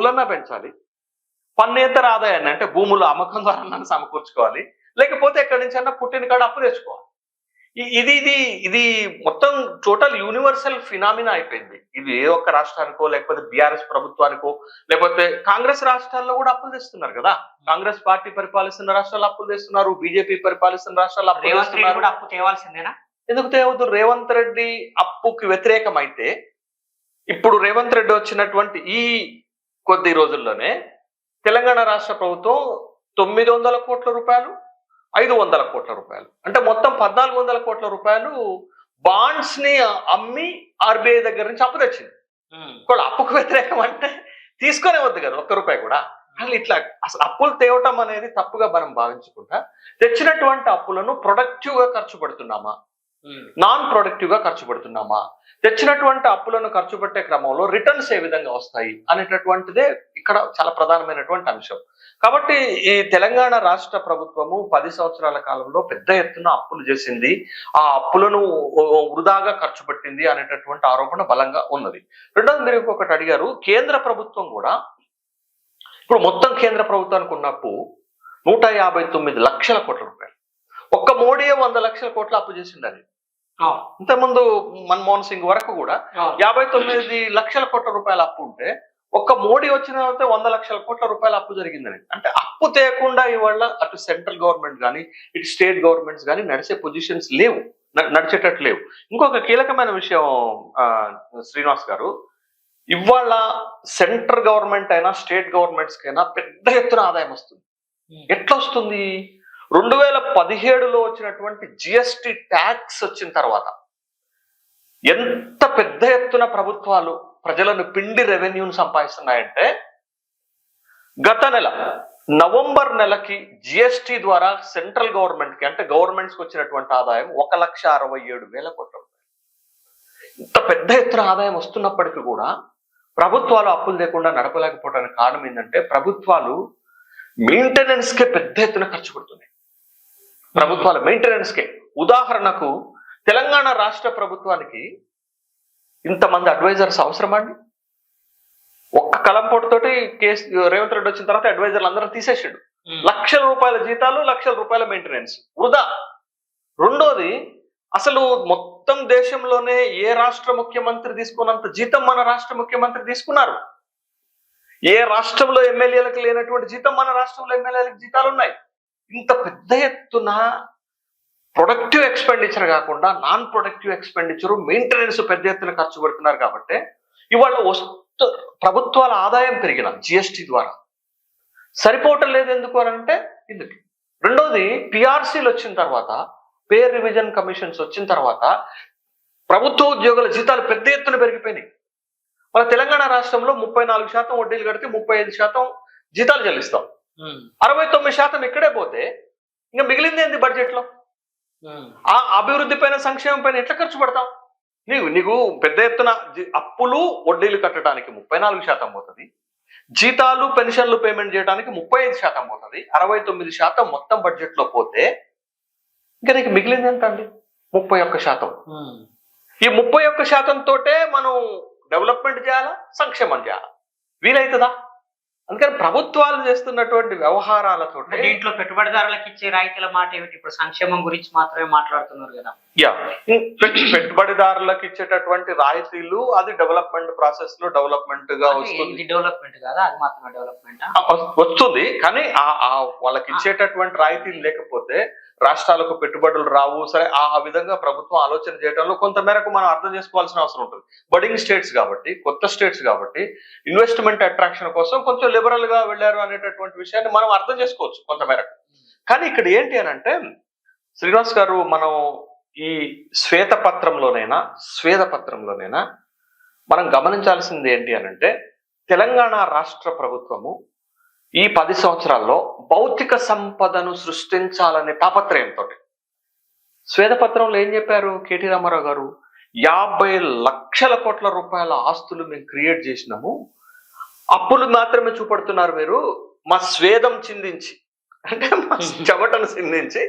అప్పులన్నా పెంచాలి. పన్నేతర ఆదాయాన్ని అంటే భూముల అమ్మకం ద్వారా సమకూర్చుకోవాలి. లేకపోతే ఎక్కడి నుంచి అన్నా పుట్టిన కాడ అప్పు తెచ్చుకోవాలి. ఇది ఇది ఇది మొత్తం టోటల్ యూనివర్సల్ ఫినామినా అయిపోయింది. ఇది ఏ ఒక్క రాష్ట్రానికో లేకపోతే బీఆర్ఎస్ ప్రభుత్వానికో లేకపోతే కాంగ్రెస్ రాష్ట్రాల్లో కూడా అప్పులు తెస్తున్నారు కదా. కాంగ్రెస్ పార్టీ పరిపాలిస్తున్న రాష్ట్రాలు అప్పులు తెస్తున్నారు బీజేపీ పరిపాలిస్తున్న రాష్ట్రాలు అప్పులు అప్పు తేవాల్సిందేనా? ఎందుకు తేవద్దు? రేవంత్ రెడ్డి అప్పుకి వ్యతిరేకమైతే ఇప్పుడు రేవంత్ రెడ్డి వచ్చినటువంటి ఈ కొద్ది రోజుల్లోనే తెలంగాణ రాష్ట్ర ప్రభుత్వం తొమ్మిది వందల కోట్ల రూపాయలు ఐదు వందల కోట్ల రూపాయలు. అంటే మొత్తం పద్నాలుగు వందల కోట్ల రూపాయలు బాండ్స్ని అమ్మి ఆర్బీఐ దగ్గర నుంచి అప్పు తెచ్చింది. కూడా అప్పుకు వ్యతిరేకం అంటే తీసుకునే వద్దు కదా ఒక్క రూపాయి కూడా. అసలు ఇట్లా అసలు అప్పులు తేవటం అనేది తప్పుగా మనం భావించకుండా తెచ్చినటువంటి అప్పులను ప్రొడక్టివ్గా ఖర్చు పెడుతున్నామా? నాన్ ప్రొడక్టివ్గా ఖర్చు పెడుతున్నామా? తెచ్చినటువంటి అప్పులను ఖర్చు పెట్టే క్రమంలో రిటర్న్స్ ఏ విధంగా వస్తాయి అనేటటువంటిదే ఇక్కడ చాలా ప్రధానమైనటువంటి అంశం. కాబట్టి ఈ తెలంగాణ రాష్ట్ర ప్రభుత్వము పది సంవత్సరాల కాలంలో పెద్ద ఎత్తున అప్పులు చేసింది. ఆ అప్పులను వృధాగా ఖర్చు పెట్టింది అనేటటువంటి ఆరోపణ బలంగా ఉన్నది. రెండోది మీరు ఇంకొకటి అడిగారు కేంద్ర ప్రభుత్వం కూడా ఇప్పుడు మొత్తం కేంద్ర ప్రభుత్వానికి ఉన్న అప్పు నూట యాభై తొమ్మిది లక్షల కోట్ల రూపాయలు. ఒక్క మోడీయే వంద లక్షల కోట్ల అప్పు చేసింది అది. ఇంతకుముందు మన్మోహన్ సింగ్ వరకు కూడా యాభై తొమ్మిది లక్షల కోట్ల రూపాయల అప్పు ఉంటే ఒక్క మోడీ వచ్చిన తర్వాత వంద లక్షల కోట్ల రూపాయల అప్పు జరిగిందని. అంటే అప్పు తేకుండా ఇవాళ అటు సెంట్రల్ గవర్నమెంట్ కానీ ఇటు స్టేట్ గవర్నమెంట్స్ కానీ నడిచే పొజిషన్స్ లేవు. న- నడిచేటట్టు లేవు. ఇంకొక కీలకమైన విషయం శ్రీనివాస్ గారు ఇవాళ సెంట్రల్ గవర్నమెంట్ అయినా స్టేట్ గవర్నమెంట్స్ కైనా పెద్ద ఎత్తున ఆదాయం వస్తుంది. ఎట్లా వస్తుంది రెండు వేల పదిహేడులో వచ్చినటువంటి జిఎస్టి ట్యాక్స్ వచ్చిన తర్వాత ఎంత పెద్ద ఎత్తున ప్రభుత్వాలు ప్రజలను పిండి రెవెన్యూను సంపాదిస్తున్నాయంటే గత నెల నవంబర్ నెలకి జిఎస్టి ద్వారా సెంట్రల్ గవర్నమెంట్కి అంటే గవర్నమెంట్స్కి వచ్చినటువంటి ఆదాయం ఒక లక్ష అరవై ఏడు వేల కోట్ల రూపాయలు. ఇంత పెద్ద ఎత్తున ఆదాయం వస్తున్నప్పటికీ కూడా ప్రభుత్వాలు అప్పులు లేకుండా నడపలేకపోవడానికి కారణం ఏంటంటే ప్రభుత్వాలు మెయింటెనెన్స్కే పెద్ద ఎత్తున ఖర్చు పెడుతున్నాయి. ప్రభుత్వాల మెయింటెనెన్స్ కే. ఉదాహరణకు తెలంగాణ రాష్ట్ర ప్రభుత్వానికి ఇంతమంది అడ్వైజర్స్ అవసరమా అండి? ఒక్క కలంపోటుతోటి కేసు రేవంత్ రెడ్డి వచ్చిన తర్వాత అడ్వైజర్లు అందరూ తీసేసాడు. లక్షల రూపాయల జీతాలు లక్షల రూపాయల మెయింటెనెన్స్ వృధా. రెండోది అసలు మొత్తం దేశంలోనే ఏ రాష్ట్ర ముఖ్యమంత్రి తీసుకున్నంత జీతం మన రాష్ట్ర ముఖ్యమంత్రి తీసుకున్నారు? ఏ రాష్ట్రంలో ఎమ్మెల్యేలకు లేనటువంటి జీతం మన రాష్ట్రంలో ఎమ్మెల్యేలకు జీతాలు ఉన్నాయి ఇంత పెద్ద ఎత్తున ప్రొడక్టివ్ ఎక్స్పెండిచర్ కాకుండా నాన్ ప్రొడక్టివ్ ఎక్స్పెండిచర్ మెయింటెనెన్స్ పెద్ద ఎత్తున ఖర్చు పెడుతున్నారు కాబట్టి ఇవాళ వస్తు ప్రభుత్వాల ఆదాయం పెరిగిన జిఎస్టి ద్వారా. సరిపోవటం లేదు ఎందుకు అని అంటే ఇందుకు రెండోది పిఆర్సీలు వచ్చిన తర్వాత పే రివిజన్ కమిషన్స్ వచ్చిన తర్వాత ప్రభుత్వ ఉద్యోగుల జీతాలు పెద్ద ఎత్తున పెరిగిపోయినాయి. మన తెలంగాణ రాష్ట్రంలో ముప్పై నాలుగు శాతం వడ్డీలు కడితే ముప్పై ఐదు శాతం జీతాలు చెల్లిస్తాం. అరవై తొమ్మిది శాతం ఇక్కడే పోతే ఇంకా మిగిలింది ఏంది బడ్జెట్లో? ఆ అభివృద్ధి పైన సంక్షేమం పైన ఎట్లా ఖర్చు పెడతాం నీకు నీకు పెద్ద ఎత్తున అప్పులు వడ్డీలు కట్టడానికి ముప్పై నాలుగు శాతం పోతుంది. జీతాలు పెన్షన్లు పేమెంట్ చేయడానికి ముప్పై ఐదు శాతం పోతుంది. అరవై తొమ్మిది శాతం మొత్తం బడ్జెట్లో పోతే ఇంకా నీకు మిగిలింది ఎంత అండి ముప్పై ఒక్క శాతం. ఈ ముప్పై ఒక్క శాతం తోటే మనం డెవలప్మెంట్ చేయాలా? సంక్షేమం చేయాలా? వీలైతుందా? అందుకని ప్రభుత్వాలు చేస్తున్నటువంటి వ్యవహారాలతో దీంట్లో పెట్టుబడిదారులకు ఇచ్చే రాయితీల మాట ఏమిటి? ఇప్పుడు సంక్షేమం గురించి మాత్రమే మాట్లాడుతున్నారు కదా. యా. పెట్- పెట్టుబడిదారులకు ఇచ్చేటటువంటి రాయితీలు అది డెవలప్మెంట్ ప్రాసెస్లో డెవలప్మెంట్గా వస్తుంది. ఇది డెవలప్మెంట్ కాదా? అది మాత్రమే డెవలప్మెంట్? వస్తుంది. కానీ ఆ ఆ వాళ్ళకి ఇచ్చేటటువంటి రాయితీలు లేకపోతే రాష్ట్రాలకు పెట్టుబడులు రావు. సరే ఆ ఆ విధంగా ప్రభుత్వం ఆలోచన చేయడంలో కొంత మేరకు మనం అర్థం చేసుకోవాల్సిన అవసరం ఉంటుంది. బడింగ్ స్టేట్స్ కాబట్టి కొత్త స్టేట్స్ కాబట్టి ఇన్వెస్ట్మెంట్ అట్రాక్షన్ కోసం కొంచెం లిబరల్గా వెళ్ళారు అనేటటువంటి విషయాన్ని మనం అర్థం చేసుకోవచ్చు కొంతమేరకు. కానీ ఇక్కడ ఏంటి అని అంటే శ్రీనివాస్ గారు మనం ఈ శ్వేతపత్రంలోనైనా స్వేదపత్రంలోనైనా మనం గమనించాల్సింది ఏంటి అని అంటే తెలంగాణ రాష్ట్ర ప్రభుత్వము ఈ పది సంవత్సరాల్లో భౌతిక సంపదను సృష్టించాలనే తాపత్రయంతో శ్వేతపత్రంలో ఏం చెప్పారు కేటీ రామారావు గారు? యాభై లక్షల కోట్ల రూపాయల ఆస్తులు మేము క్రియేట్ చేసినాము. అప్పులు మాత్రమే చూపడుతున్నారు మీరు. మా స్వేదం చిందించి అంటే మా చెమటను చిందించి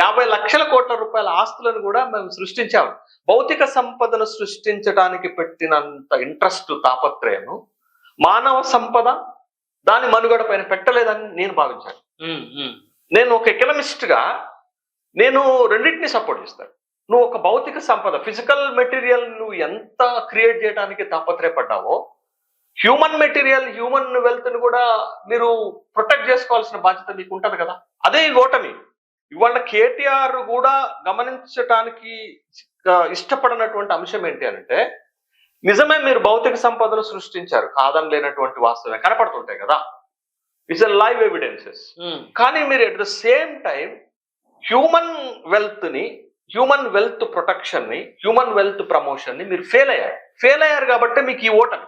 యాభై లక్షల కోట్ల రూపాయల ఆస్తులను కూడా మేము సృష్టించాము. భౌతిక సంపదను సృష్టించడానికి పెట్టినంత ఇంట్రెస్ట్ తాపత్రయము మానవ సంపద దాని మనుగడ పైన పెట్టలేదని నేను భావించాను. నేను ఒక ఎకనమిస్ట్గా నేను రెండింటిని సపోర్ట్ చేస్తాను. నువ్వు ఒక భౌతిక సంపద ఫిజికల్ మెటీరియల్ నువ్వు ఎంత క్రియేట్ చేయడానికి తాపత్రయపడ్డావో హ్యూమన్ మెటీరియల్ హ్యూమన్ వెల్త్ని కూడా మీరు ప్రొటెక్ట్ చేసుకోవాల్సిన బాధ్యత మీకు ఉంటది కదా. అదే ఈ ఓటమి. ఇవాళ కేటీఆర్ కూడా గమనించటానికి ఇష్టపడనటువంటి అంశం ఏంటి అంటే నిజమే మీరు భౌతిక సంపదను సృష్టించారు కాదని లేనటువంటి వాస్తవమే కనపడుతుంటాయి కదా. ఇట్స్ ఎ లైవ్ ఎవిడెన్సెస్ కానీ మీరు at the same time human వెల్త్ని human wealth ప్రొటెక్షన్ని హ్యూమన్ వెల్త్ ప్రమోషన్ని మీరు ఫెయిల్ అయ్యారు. ఫెయిల్ అయ్యారు కాబట్టి మీకు ఈ ఓటమి.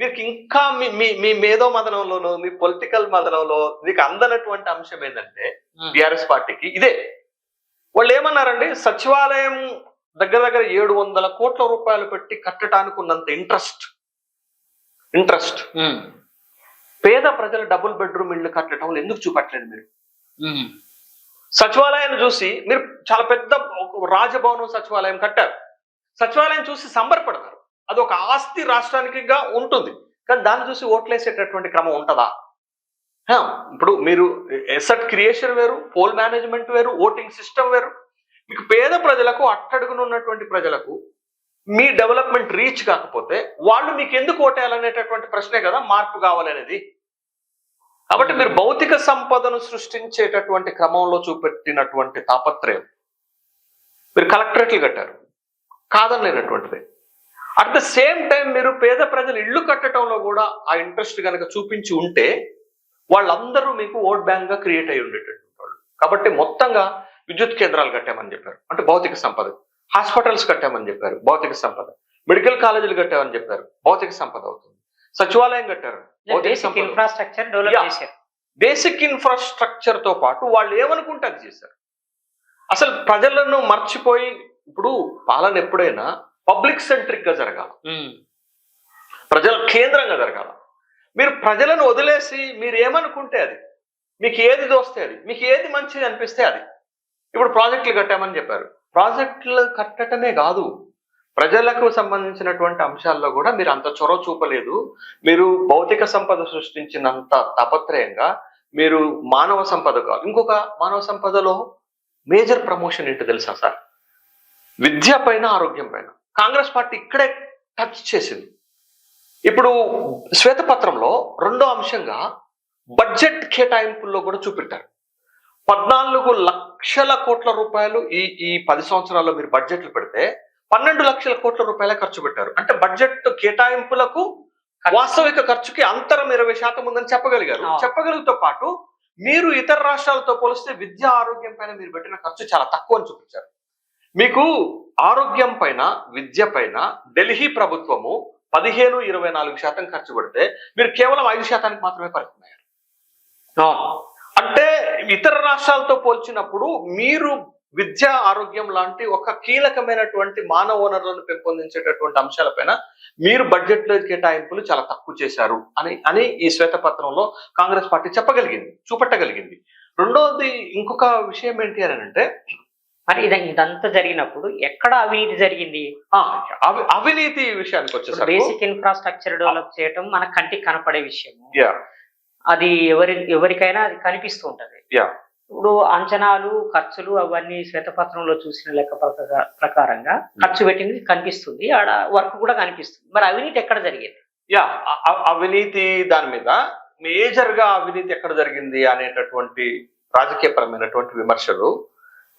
మీకు ఇంకా మీ మీ మేధో మదనంలోనూ మీ పొలిటికల్ మదనంలో మీకు అందనటువంటి అంశం ఏంటంటే. బీఆర్ఎస్ పార్టీకి ఇదే. వాళ్ళు ఏమన్నారండి? సచివాలయం దగ్గర దగ్గర ఏడు వందల కోట్ల రూపాయలు పెట్టి కట్టడానికి ఉన్నంత ఇంట్రెస్ట్ ఇంట్రెస్ట్ పేద ప్రజల డబుల్ బెడ్రూమ్ ఇల్లు కట్టడం ఎందుకు చూపట్లేదు మీరు? సచివాలయాన్ని చూసి మీరు చాలా పెద్ద రాజభవనం సచివాలయం కట్టారు. సచివాలయం చూసి సంబరపడతారు. అది ఒక ఆస్తి రాష్ట్రానికిగా ఉంటుంది. కానీ దాన్ని చూసి ఓట్లేసేటటువంటి క్రమం ఉంటుందా? ఇప్పుడు మీరు ఎసెట్ క్రియేషన్ వేరు పోల్ మేనేజ్మెంట్ వేరు ఓటింగ్ సిస్టమ్ వేరు. మీకు పేద ప్రజలకు అట్టడుగున ఉన్నటువంటి ప్రజలకు మీ డెవలప్మెంట్ రీచ్ కాకపోతే వాళ్ళు మీకు ఎందుకు ఓటేయాలనేటటువంటి ప్రశ్నే కదా మార్పు కావాలనేది. కాబట్టి మీరు భౌతిక సంపదను సృష్టించేటటువంటి క్రమంలో చూపెట్టినటువంటి తాపత్రయం. మీరు కలెక్టరేట్లు కట్టారు. కాదనలేనటువంటిది. అట్ ద సేమ్ టైం మీరు పేద ప్రజలు ఇల్లు కట్టడంలో కూడా ఆ ఇంట్రెస్ట్ కనుక చూపించి ఉంటే వాళ్ళందరూ మీకు ఓట్ బ్యాంక్గా క్రియేట్ అయి ఉండేటటువంటి వాళ్ళు కాబట్టి మొత్తంగా విద్యుత్ కేంద్రాలు కట్టామని చెప్పారు. అంటే భౌతిక సంపద. హాస్పిటల్స్ కట్టామని చెప్పారు. భౌతిక సంపద. మెడికల్ కాలేజీలు కట్టామని చెప్పారు. భౌతిక సంపద అవుతుంది. సచివాలయం కట్టారు. Infrastructure develop Yeah. చేశారు. బేసిక్ ఇన్ఫ్రాస్ట్రక్చర్తో పాటు వాళ్ళు ఏమనుకుంటే అది చేశారు. అసలు ప్రజలను మర్చిపోయి ఇప్పుడు పాలన ఎప్పుడైనా పబ్లిక్ సెంట్రిక్గా జరగాలి ప్రజల కేంద్రంగా జరగాల. మీరు ప్రజలను వదిలేసి మీరు ఏమనుకుంటే అది మీకు ఏది దోస్తే అది మీకు ఏది మంచిది అనిపిస్తే అది. ఇప్పుడు ప్రాజెక్టులు కట్టామని చెప్పారు. ప్రాజెక్టులు కట్టటమే కాదు ప్రజలకు సంబంధించినటువంటి అంశాల్లో కూడా మీరు అంత చొరవ చూపలేదు. మీరు భౌతిక సంపద సృష్టించినంత తాపత్రయంగా మీరు మానవ సంపద కాదు ఇంకొక మానవ సంపదలో మేజర్ ప్రమోషన్ ఏంటో తెలుసా సార్? విద్య పైన ఆరోగ్యం పైన. కాంగ్రెస్ పార్టీ ఇక్కడే టచ్ చేసింది. ఇప్పుడు శ్వేతపత్రంలో రెండో అంశంగా బడ్జెట్ కేటాయింపుల్లో కూడా చూపెట్టారు. పద్నాలుగు లక్షల కోట్ల రూపాయలు ఈ ఈ పది సంవత్సరాల్లో మీరు బడ్జెట్లు పెడితే పన్నెండు లక్షల కోట్ల రూపాయల ఖర్చు పెట్టారు. అంటే బడ్జెట్ కేటాయింపులకు వాస్తవిక ఖర్చుకి అంతరం ఇరవై శాతం ఉందని చెప్పగలిగారు. చెప్పగలుగుతో పాటు మీరు ఇతర రాష్ట్రాలతో పోలిస్తే విద్య ఆరోగ్యం పైన మీరు పెట్టిన ఖర్చు చాలా తక్కువ అని చూపించారు. మీకు ఆరోగ్యం పైన విద్య పైన ఢిల్లీ ప్రభుత్వము పదిహేను ఇరవై నాలుగు శాతం ఖర్చు పెడితే మీరు కేవలం ఐదు శాతానికి మాత్రమే అయ్యారు అంటే ఇతర రాష్ట్రాలతో పోల్చినప్పుడు మీరు విద్య ఆరోగ్యం లాంటి ఒక కీలకమైనటువంటి మానవ వనరులను పెంపొందించేటటువంటి అంశాలపైన మీరు బడ్జెట్లో కేటాయింపులు చాలా తక్కువ చేశారు అని అని ఈ శ్వేతపత్రంలో కాంగ్రెస్ పార్టీ చెప్పగలిగింది చూపెట్టగలిగింది. రెండోది ఇంకొక విషయం ఏంటి అని అంటే మరి ఇది ఇదంతా జరిగినప్పుడు ఎక్కడ అవినీతి జరిగింది? అవినీతి విషయానికి వచ్చేసరికి బేసిక్ ఇన్ఫ్రాస్ట్రక్చర్ డెవలప్ చేయటం మన కంటికి కనపడే విషయం యా. అది ఎవరి ఎవరికైనా అది కనిపిస్తూ ఉంటది. యా. ఇప్పుడు అంచనాలు ఖర్చులు అవన్నీ శ్వేతపత్రంలో చూసిన లెక్క ప్రక- ప్రకారంగా ఖర్చు పెట్టింది కనిపిస్తుంది. ఆడ వర్క్ కూడా కనిపిస్తుంది. మరి అవినీతి ఎక్కడ జరిగింది? యా అవినీతి దాని మీద మేజర్గా అవినీతి ఎక్కడ జరిగింది అనేటటువంటి రాజకీయపరమైనటువంటి విమర్శలు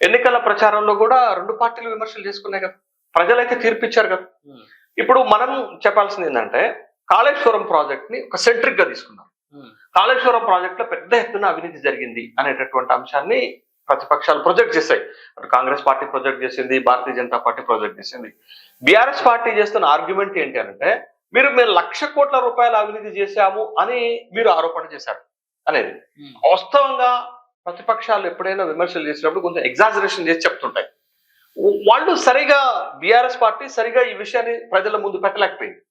ఎన్నికల ప్రచారంలో కూడా రెండు పార్టీలు విమర్శలు చేసుకున్నాయి కదా. ప్రజలైతే తీర్పిచ్చారు కదా. ఇప్పుడు మనం చెప్పాల్సింది ఏంటంటే కాళేశ్వరం ప్రాజెక్ట్ని ఒక సెంట్రిక్గా తీసుకున్నాం ఉమ్, కాళేశ్వరం ప్రాజెక్ట్లో పెద్ద ఎత్తున అవినీతి జరిగింది అనేటటువంటి అంశాన్ని ప్రతిపక్షాలు ప్రొజెక్ట్ చేశాయి. అటు కాంగ్రెస్ పార్టీ ప్రొజెక్ట్ చేసింది భారతీయ జనతా పార్టీ ప్రొజెక్ట్ చేసింది. బీఆర్ఎస్ పార్టీ చేస్తున్న ఆర్గ్యుమెంట్ ఏంటి అంటే మీరు మేము లక్ష కోట్ల రూపాయల అవినీతి చేశాము అని మీరు ఆరోపణ చేశారు అనేది. వాస్తవంగా ప్రతిపక్షాలు ఎప్పుడైనా విమర్శలు చేసినప్పుడు కొంచెం ఎగ్జాజరేషన్ చేసి చెప్తుంటాయి. వాళ్ళు సరిగా బీఆర్ఎస్ పార్టీ సరిగా ఈ విషయాన్ని ప్రజల ముందు పెట్టలేకపోయింది.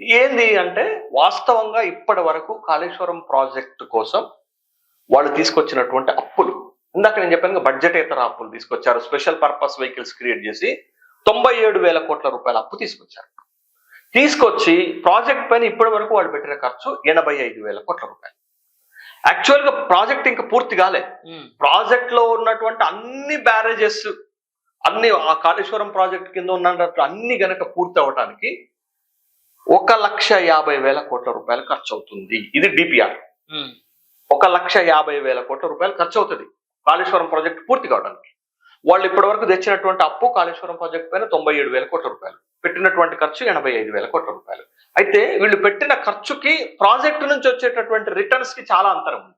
ఏంది అంటే వాస్తవంగా ఇప్పటి వరకు కాళేశ్వరం ప్రాజెక్టు కోసం వాళ్ళు తీసుకొచ్చినటువంటి అప్పులు. ఇందాక నేను చెప్పాను బడ్జెటేతర అప్పులు తీసుకొచ్చారు. స్పెషల్ పర్పస్ వెహికల్స్ క్రియేట్ చేసి తొంభై ఏడు వేల కోట్ల రూపాయల అప్పు తీసుకొచ్చారు. తీసుకొచ్చి ప్రాజెక్ట్ పైన ఇప్పటి వరకు వాళ్ళు పెట్టిన ఖర్చు ఎనభై ఐదు వేల కోట్ల రూపాయలు. యాక్చువల్గా ప్రాజెక్ట్ ఇంకా పూర్తి కాలే. ప్రాజెక్ట్లో ఉన్నటువంటి అన్ని బ్యారేజెస్ అన్ని ఆ కాళేశ్వరం ప్రాజెక్ట్ కింద ఉన్నట్టు అన్ని గనక పూర్తి అవటానికి ఒక లక్ష యాభై వేల కోట్ల రూపాయలు ఖర్చు అవుతుంది ఇది డిపిఆర్ ఉమ్, ఒక లక్ష యాభై వేల కోట్ల రూపాయలు ఖర్చు అవుతుంది కాళేశ్వరం ప్రాజెక్ట్ పూర్తి కావడానికి. వాళ్ళు ఇప్పటి వరకు తెచ్చినటువంటి అప్పు కాళేశ్వరం ప్రాజెక్ట్ పైన తొంభై ఏడు వేల కోట్ల రూపాయలు. పెట్టినటువంటి ఖర్చు ఎనభై ఐదు వేల కోట్ల రూపాయలు. అయితే వీళ్ళు పెట్టిన ఖర్చుకి ప్రాజెక్టు నుంచి వచ్చేటటువంటి రిటర్న్స్కి చాలా అంతరం ఉంది.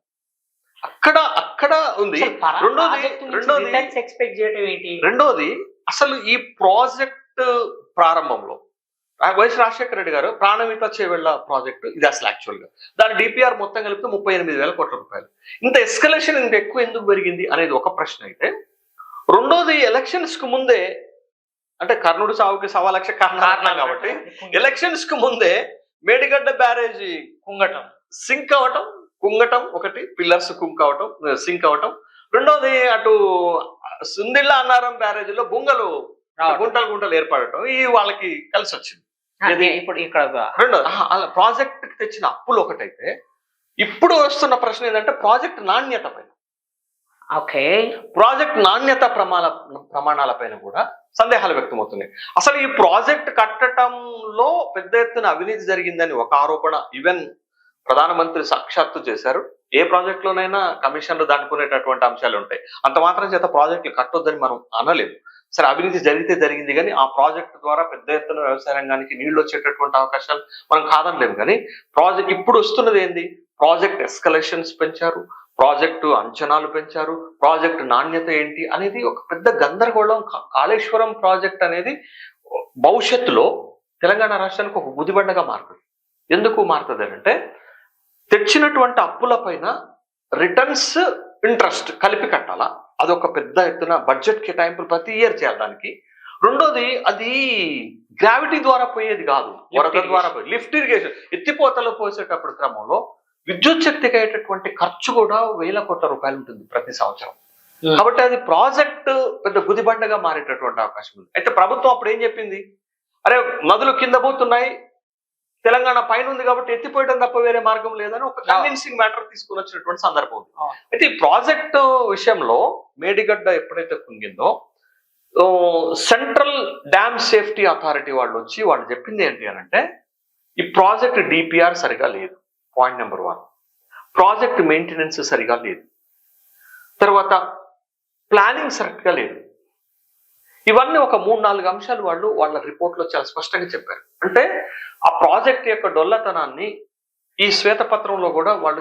అక్కడ అక్కడ ఉంది. రెండోది రెండోది expect చేయడం ఏంటి? రెండోది అసలు ఈ ప్రాజెక్ట్ ప్రారంభంలో వైఎస్ రాజశేఖర రెడ్డి గారు ప్రాణమిత చేవెళ్ళ ప్రాజెక్టు ఇది అసలు యాక్చువల్గా. దాని డిపిఆర్ మొత్తం కలిపితే ముప్పై ఎనిమిది వేల కోట్ల రూపాయలు. ఇంత ఎస్కలేషన్ ఇంత ఎక్కువ ఎందుకు పెరిగింది అనేది ఒక ప్రశ్న అయితే రెండోది ఎలక్షన్స్కు ముందే అంటే కర్ణుడు సావుకి సవా లక్ష కారణం కాబట్టి ఎలక్షన్స్కు ముందే మేడిగడ్డ బ్యారేజీ కుంగటం. సింక్ అవటం కుంగటం ఒకటి పిల్లర్స్ కుంక్ అవటం సింక్ అవటం. రెండోది అటు సుందిళ్ళ అన్నారం బ్యారేజ్లో బుంగలు. గుంటలు గుంటలు ఏర్పడటం ఈ వాళ్ళకి కలిసి వచ్చింది. ఇప్పుడు ఇక్కడ రెండో ఆహా, అలా ప్రాజెక్ట్ తెచ్చిన అప్పులు ఒకటైతే ఇప్పుడు వస్తున్న ప్రశ్న ఏంటంటే ప్రాజెక్ట్ నాణ్యత పైన. ఓకే. ప్రాజెక్ట్ నాణ్యత ప్రమాణ ప్రమాణాల పైన కూడా సందేహాలు వ్యక్తమవుతున్నాయి. అసలు ఈ ప్రాజెక్ట్ కట్టడంలో పెద్ద ఎత్తున అవినీతి జరిగిందని ఒక ఆరోపణ ఈవెన్ ప్రధానమంత్రి సాక్షాత్తు చేశారు. ఏ ప్రాజెక్ట్ లోనైనా కమిషన్లు దాటుకునేటటువంటి అంశాలు ఉంటాయి. అంత మాత్రం చేత ప్రాజెక్టులు కట్టొద్దని మనం అనలేము. సరే అవినీతి జరిగితే జరిగింది కానీ ఆ ప్రాజెక్ట్ ద్వారా పెద్ద ఎత్తున వ్యవసాయ రంగానికి నీళ్ళు వచ్చేటటువంటి అవకాశాలు మనం కాదనలేము. కానీ ప్రాజెక్ట్ ఇప్పుడు వస్తున్నది ఏంది? ప్రాజెక్ట్ ఎస్కలేషన్స్ పెంచారు. ప్రాజెక్టు అంచనాలు పెంచారు. ప్రాజెక్టు నాణ్యత ఏంటి అనేది ఒక పెద్ద గందరగోళం. కాళేశ్వరం ప్రాజెక్ట్ అనేది భవిష్యత్తులో తెలంగాణ రాష్ట్రానికి ఒక గుదిబండగా మారుతుంది. ఎందుకు మారుతుంది అంటే తెచ్చినటువంటి అప్పుల పైన రిటర్న్స్ ఇంట్రెస్ట్ కలిపి కట్టాలా? అదొక పెద్ద ఎత్తున బడ్జెట్ కేటాయింపులు ప్రతి ఇయర్ చేయాలి దానికి. రెండోది అది గ్రావిటీ ద్వారా పోయేది కాదు. వరద. ద్వారా పోయి లిఫ్ట్ ఇరిగేషన్. ఎత్తిపోతలు పోసేటప్పుడు క్రమంలో విద్యుత్ శక్తికి అయ్యేటటువంటి ఖర్చు కూడా వేల కోట్ల రూపాయలు ఉంటుంది ప్రతి సంవత్సరం. కాబట్టి అది ప్రాజెక్ట్ పెద్ద గుదిబండగా మారేటటువంటి అవకాశం ఉంది. అయితే ప్రభుత్వం అప్పుడు ఏం చెప్పింది? అరే నదులు కింద పోతున్నాయి తెలంగాణ పైన ఉంది కాబట్టి ఎత్తిపోయడం తప్ప వేరే మార్గం లేదని ఒక కన్విన్సింగ్ మ్యాటర్ తీసుకుని వచ్చినటువంటి సందర్భం ఉంది. అయితే ఈ ప్రాజెక్ట్ విషయంలో మేడిగడ్డ ఎప్పుడైతే కుంగిందో సెంట్రల్ డ్యామ్ సేఫ్టీ అథారిటీ వాళ్ళు వచ్చి వాళ్ళు చెప్పింది ఏంటి అని అంటే ఈ ప్రాజెక్ట్ డిపిఆర్ సరిగా లేదు. Point number one project maintenance సరిగా లేదు. తర్వాత ప్లానింగ్ సరిగ్గా లేదు. ఇవన్నీ ఒక మూడు నాలుగు అంశాలు వాళ్ళు వాళ్ళ రిపోర్ట్లో చాలా స్పష్టంగా చెప్పారు. అంటే ఆ ప్రాజెక్ట్ యొక్క డొల్లతనాన్ని ఈ శ్వేతపత్రంలో కూడా వాళ్ళు